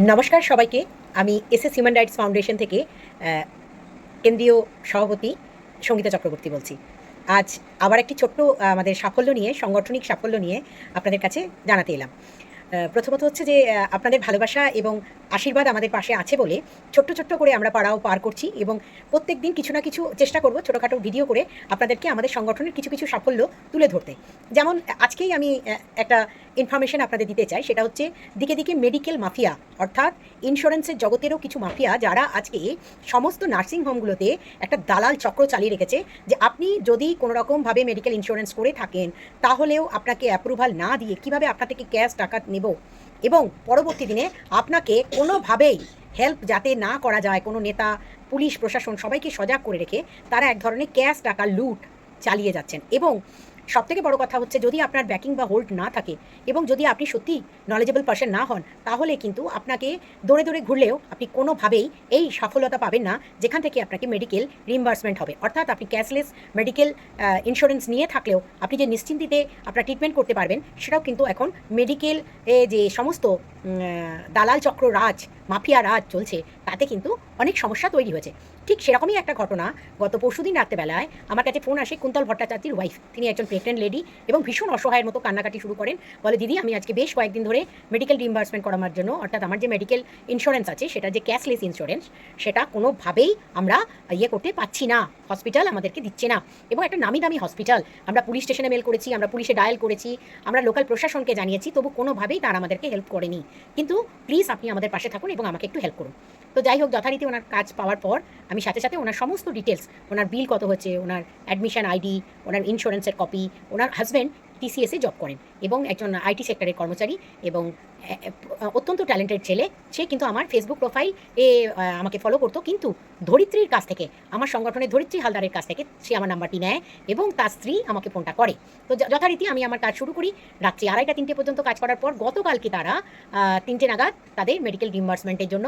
নমস্কার সবাইকে। আমি S S human rights foundation থেকে কেন্দ্রীয় সভাপতি সঙ্গীতা চক্রবর্তী বলছি। আজ আবার একটি ছোট্ট আমাদের সাফল্য নিয়ে, সাংগঠনিক সাফল্য নিয়ে আপনাদের কাছে জানাতে এলাম। প্রথমত হচ্ছে যে আপনাদের ভালোবাসা এবং আশীর্বাদ আমাদের পাশে আছে বলে ছোট্ট ছোট্ট করে আমরা পাড়াও পার করছি এবং প্রত্যেক দিন কিছু না কিছু চেষ্টা করব ছোটোখাটো ভিডিও করে আপনাদেরকে আমাদের সংগঠনের কিছু কিছু সাফল্য তুলে ধরতে। যেমন, আজকেই আমি একটা ইনফরমেশন আপনাদের দিতে চাই, সেটা হচ্ছে দিকে দিকে মেডিকেল মাফিয়া অর্থাৎ ইন্স্যুরেন্সের জগতেরও কিছু মাফিয়া যারা আজকে সমস্ত নার্সিং হোমগুলোতে একটা দালাল চক্র চালিয়ে রেখেছে যে আপনি যদি কোনো রকমভাবে মেডিকেল ইন্স্যুরেন্স করে থাকেন, তাহলেও আপনাকে অ্যাপ্রুভাল না দিয়ে কীভাবে আপনার থেকে ক্যাশ টাকা নেব? এবং পরবর্তী দিনে আপনাকে কোনোভাবেই হেল্প যাতে না করা যায়, কোনো নেতা, পুলিশ, প্রশাসন সবাইকে সজাগ করে রেখে তারা এক ধরনের ক্যাশ টাকা লুট চালিয়ে যাচ্ছেন। এবং সবথেকে বড় কথা হচ্ছে যদি আপনার ব্যাকিং বা হোল্ড না থাকে এবং যদি আপনি সত্যি নলেজেবল পার্সন না হন, তাহলে কিন্তু আপনাকে দৌড়ে দৌড়ে ঘুরলেও আপনি কোনোভাবেই এই সফলতা পাবেন না, যেখান থেকে আপনাকে মেডিকেল রিইম্বার্সমেন্ট হবে। অর্থাৎ আপনি ক্যাশলেস মেডিকেল ইন্স্যুরেন্স নিয়ে থাকলেও আপনি যে নিশ্চিন্তিতে আপনার ট্রিটমেন্ট করতে পারবেন, সেটাও কিন্তু এখন মেডিকেল যে সমস্ত দালাল চক্র রাজ, মাফিয়া রাজ চলছে, তাতে কিন্তু অনেক সমস্যা তৈরি হয়েছে। ঠিক সেরকমই একটা ঘটনা গত পরশুদিন রাত্রেবেলায় আমার কাছে ফোন আসে কুন্তল ভট্টাচার্যের ওয়াইফ তিনি একজন প্রেগনেন্ট লেডি এবং ভীষণ অসহায়ের মতো কান্নাকাটি শুরু করেন। বলে, দিদি, আমি আজকে বেশ কয়েকদিন ধরে মেডিকেল রিইম্বার্সমেন্ট করানোর জন্য, অর্থাৎ আমার যে মেডিকেল ইন্স্যুরেন্স আছে, সেটা যে ক্যাশলেস ইন্স্যুরেন্স সেটা কোনোভাবেই আমরা ইয়ে করতে পাচ্ছি না। হসপিটাল আমাদেরকে দিচ্ছে না। এবং একটা নামি দামি হসপিটাল আমরা পুলিশ স্টেশনে মেল করেছি, আমরা পুলিশে ডায়াল করেছি, আমরা লোকাল প্রশাসনকে জানিয়েছি, তবু কোনোভাবেই তারা আমাদেরকে হেল্প করেনি। কিন্তু প্লিজ আপনি আমাদের পাশে থাকুন এবং আমাকে একটু হেল্প করুন। তো যাই হোক, যথারীতি ওনার কাজ পাওয়ার পর আমি সাথে সাথে ওনার সমস্ত ডিটেলস ওনার বিল কত হচ্ছে, ওনার অ্যাডমিশন আইডি ওনার ইন্স্যুরেন্সের কপি ওনার হাজব্যান্ড টিসিএসে জব করেন এবং একজন আইটি সেক্টরের কর্মচারী এবং অত্যন্ত ট্যালেন্টেড ছেলে। সে কিন্তু আমার ফেসবুক প্রোফাইল এ আমাকে ফলো করতো। কিন্তু ধরিত্রীর কাছ থেকে, আমার সংগঠনের ধরিত্রী হালদারের কাছ থেকে সে আমার নাম্বারটি নেয় এবং তার স্ত্রী আমাকে ফোনটা করে। তো যথারীতি আমি আমার কাজ শুরু করি। রাত্রি আড়াইটা তিনটে পর্যন্ত কাজ করার পর গতকালকে তারা তিনটে নাগাদ তাদের মেডিকেল রিম্বার্সমেন্টের জন্য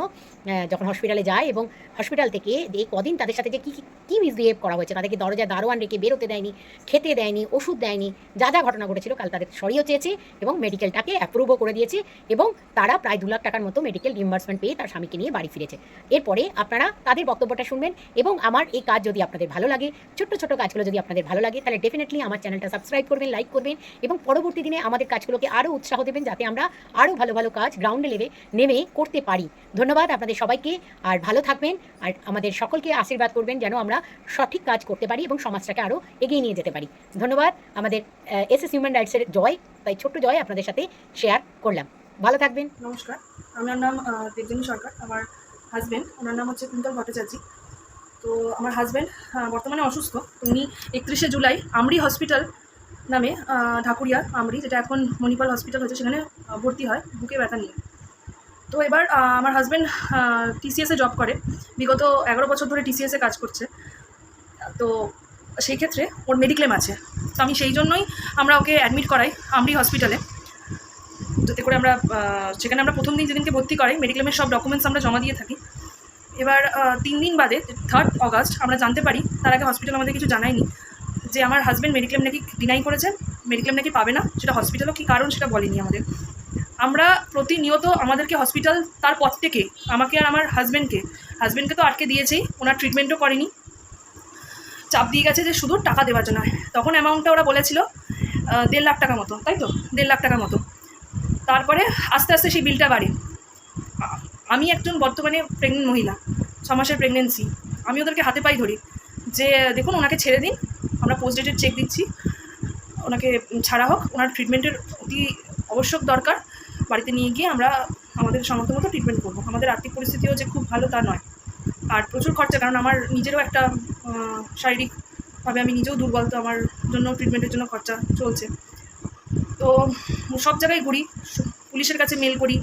যখন হসপিটালে যায় এবং হসপিটাল থেকে এই কদিন তাদের সাথে যে কী কী মিসবিহেভ করা হয়েছে, তাদেরকে দরজায় দারোয়ান রেখে বেরোতে দেয়নি, খেতে দেয়নি, ওষুধ দেয়নি, যা যা ঘটনা ঘটেছিল কাল তাদের সরিয়েও চেয়েছে এবং মেডিকেলটাকে অ্যাপ্রুভও করে দিয়েছে এবং তারা প্রায় দু লাখ টাকার মতো মেডিকেল রিম্বার্সমেন্ট পেয়ে তার স্বামীকে নিয়ে বাড়ি ফিরেছে। এরপরে আপনারা তাদের বক্তব্যটা শুনবেন এবং আমার এই কাজ যদি আপনাদের ভালো লাগে ছোট্ট ছোট কাজগুলো যদি আপনাদের ভালো লাগে তাহলে ডেফিনেটলি আমার চ্যানেলটা সাবস্ক্রাইব করবেন লাইক করবেন এবং পরবর্তী দিনে আমাদের কাজগুলোকে আরও উৎসাহ দেবেন যাতে আমরা আরও ভালো ভালো কাজ গ্রাউন্ডে লেভে নেমে করতে পারি। ধন্যবাদ আপনাদের সবাইকে আর ভালো থাকবেন আর আমাদের সকলকে আশীর্বাদ করবেন যেন আমরা সঠিক কাজ করতে পারি এবং সমাজটাকে আরও এগিয়ে নিয়ে যেতে পারি। ধন্যবাদ আমাদের এস এস হিউম্যান রাইটসের জয় তাই ছোট্ট জয় আপনাদের সাথে শেয়ার করলাম। ভালো থাকবেন। নমস্কার আমার নাম আহ, দেবযানী সরকার আমার হাজব্যান্ড ওনার নাম হচ্ছে কুন্তল ভট্টাচার্য। তো আমার হাজব্যান্ড বর্তমানে অসুস্থ। উনি একত্রিশে জুলাই আমরি হসপিটাল নামে ঢাকুরিয়া আমরি, যেটা এখন মণিপাল হসপিটাল হচ্ছে সেখানে ভর্তি হয়, বুকে ব্যথা নিয়ে। তো এবার আমার হাজব্যান্ড টিসিএসে জব করে। বিগত এগারো বছর ধরে টিসিএসে কাজ করছে। তো সেই ক্ষেত্রে ওর মেডিক্লেম আছে। তো আমি সেই জন্যই আমরা ওকে অ্যাডমিট করাই আমরি হসপিটালে যাতে করে আমরা সেখানে আমরা প্রথম দিন যেদিনকে ভর্তি করাই মেডিক্লেমের সব ডকুমেন্টস আমরা জমা দিয়ে থাকি। এবার তিন দিন বাদে থার্ড অগাস্ট আমরা জানতে পারি, তার আগে হসপিটাল আমাদের কিছু জানায়নি, যে আমার হাজব্যান্ড মেডিক্লেম নাকি ডিনাই করেছে মেডিক্লেম নাকি পাবে না, সেটা হসপিটালও কী কারণ সেটা বলেনি আমাদের। আমরা প্রতিনিয়ত আমাদেরকে হসপিটাল তার পর থেকে, আমাকে আর আমার হাজব্যান্ডকে হাজব্যান্ডকে তো আটকে দিয়েছেই, ওনার ট্রিটমেন্টও করেনি। চাপ দিয়ে গেছে যে শুধু টাকা দেওয়ার জন্য। তখন অ্যামাউন্টটা ওরা বলেছিল দেড় লাখ টাকা মতো, তাই তো? দেড় লাখ টাকার মতো। তারপরে আস্তে আস্তে সেই বিলটা বাড়ে। আমি একজন বর্তমানে প্রেগনেন্ট মহিলা, ছ মাসের প্রেগনেন্সি আমি ওদেরকে হাতে পাই ধরি যে, দেখুন, ওনাকে ছেড়ে দিন, আমরা পোস্ট ডেটের চেক দিচ্ছি। ওনাকে ছাড়া হোক, ওনার ট্রিটমেন্টের অতি আবশ্যক দরকার। বাড়িতে নিয়ে গিয়ে আমরা আমাদের সামর্থ্য মতো ট্রিটমেন্ট করব। আমাদের আর্থিক পরিস্থিতিও যে খুব ভালো তা নয়। আর প্রচুর খরচা, কারণ আমার নিজেরও একটা শারীরিকভাবে আমি নিজেও দুর্বল, তো আমার জন্য ট্রিটমেন্টের জন্য খরচা চলছে। তো সব জায়গায় ঘুরি পুলিশের কাছে মেল করি,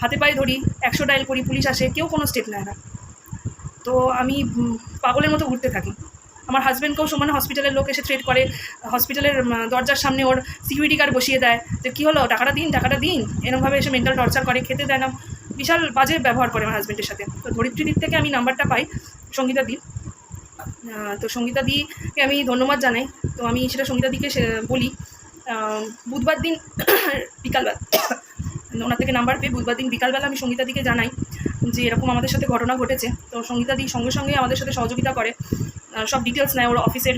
হাতে পায়ে ধরি, একশো ডায়াল করি, পুলিশ আসে, কেউ কোনো স্টেপ নেয় না। তো আমি পাগলের মতো ঘুরতে থাকি। আমার হাজব্যান্ডকেও সমানে হসপিটালের লোক এসে থ্রেট করে হসপিটালের দরজার সামনে ওর সিকিউরিটি গার্ড বসিয়ে দেয় যে, কী হলো? টাকাটা দিন টাকাটা দিন। এরমভাবে এসে মেন্টাল টর্চার করে, খেতে দেয় না। বিশাল বাজে ব্যবহার করে আমার হাজব্যান্ডের সাথে। তো ধরিত্রী দিক থেকে আমি নাম্বারটা পাই, সঙ্গীতা দি। তো সঙ্গীতা দিকে আমি ধন্যবাদ জানাই। তো আমি সেটা সঙ্গীতা দিকে বলি। বুধবার দিন বিকালবেলা, ওনার থেকে নাম্বার পেয়ে বুধবার দিন বিকালবেলা আমি সঙ্গীতা দিকে জানাই যে এরকম আমাদের সাথে ঘটনা ঘটেছে। তো সঙ্গীতাদি সঙ্গে সঙ্গে আমাদের সাথে সহযোগিতা করে। সব ডিটেলস নেয় ওর অফিসের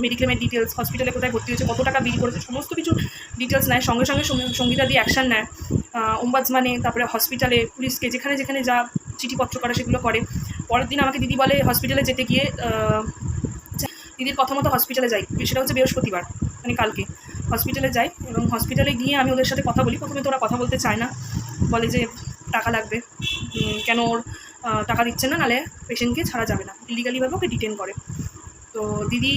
মেডিক্লেমের ডিটেলস হসপিটালে কোথায় ভর্তি হয়েছে, কত টাকা বিল করেছে, সমস্ত কিছু ডিটেলস নেয়। সঙ্গে সঙ্গে সঙ্গে- সঙ্গীতা দিয়ে অ্যাকশন নেয়। ওম্বাজমানে, তারপরে হসপিটালে পুলিশকে, যেখানে যেখানে যা চিঠিপত্র করে সেগুলো করে। পরের দিন আমাকে দিদি বলে হসপিটালে যেতে গিয়ে দিদির কথা মতো হসপিটালে যাই। সেটা হচ্ছে বৃহস্পতিবার মানে কালকে। হসপিটালে যাই এবং হসপিটালে গিয়ে আমি ওদের সাথে কথা বলি। প্রথমে তো ওরা কথা বলতে চায় না। বলে যে, টাকা লাগবে। কেন ওর টাকা দিচ্ছে না? নালে পেশেন্টকে ছাড়া যাবে না। ইলিগালিভাবে ওকে ডিটেন করে। তো দিদি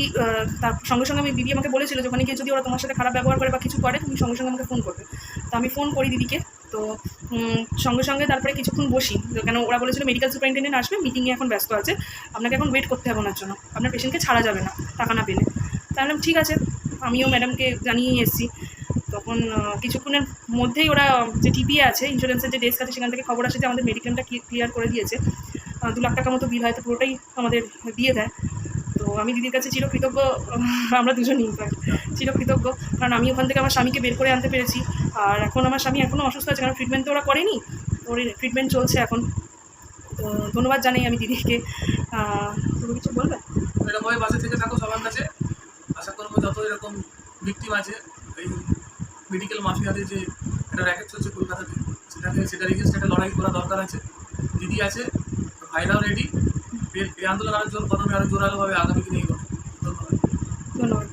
তার সঙ্গে সঙ্গে আমি, দিদি আমাকে বলেছিল যে, ওখানে গিয়ে যদি ওরা তোমার সাথে খারাপ ব্যবহার করে বা কিছু করে, তুমি সঙ্গে সঙ্গে আমাকে ফোন করবে। তো আমি ফোন করি দিদিকে। তো সঙ্গে সঙ্গে তারপরে কিছুক্ষণ বসি। কেন ওরা বলেছিল মেডিকেল সুপারিনটেন্ডেন্ট আসবে মিটিংয়ে এখন ব্যস্ত আছে। আপনাকে এখন ওয়েট করতে হবে ওনার জন্য। আপনার পেশেন্টকে ছাড়া যাবে না, টাকা না পেলে। তাহলে ঠিক আছে। আমিও ম্যাডামকে জানিয়েই এসেছি। তখন কিছুক্ষণের মধ্যেই ওরা যে টিপি আছে ইন্স্যুরেন্সের যে ডেস্ক আছে, সেখান থেকে খবর আসে যে আমাদের মেডিক্লেমটা ক্লিয়ার করে দিয়েছে। দু লাখ টাকা মতো বিল হয়তো পুরোটাই আমাদের দিয়ে দেয়। তো আমি দিদির কাছে চিরকৃতজ্ঞ আমরা দুজনই ইনফ্যাক্ট চিরকৃতজ্ঞ। কারণ আমি ওখান থেকে আমার স্বামীকে বের করে আনতে পেরেছি। আর এখন আমার স্বামী এখনও অসুস্থ আছে, কারণ ট্রিটমেন্ট তো ওরা করেনি। ওর ট্রিটমেন্ট চলছে এখন। তো ধন্যবাদ জানাই আমি দিদিকে। তুমি কিছু বলবে? থেকে থাকো সবার কাছে। আশা করব যত এরকম ভিকটিম আছে, এই মেডিকেল মাফিয়াতে যে একটা র্যাকেট চলছে কলকাতাতে, সেটাকে সেটা রেখে একটা লড়াই করা দরকার আছে। দিদি আছে, ভাইরাও রেডি এই আন্দোলন আরও জোর কদমে আরও জোরালোভাবে আগামী দিনে এগোবে। ধন্যবাদ। ধন্যবাদ।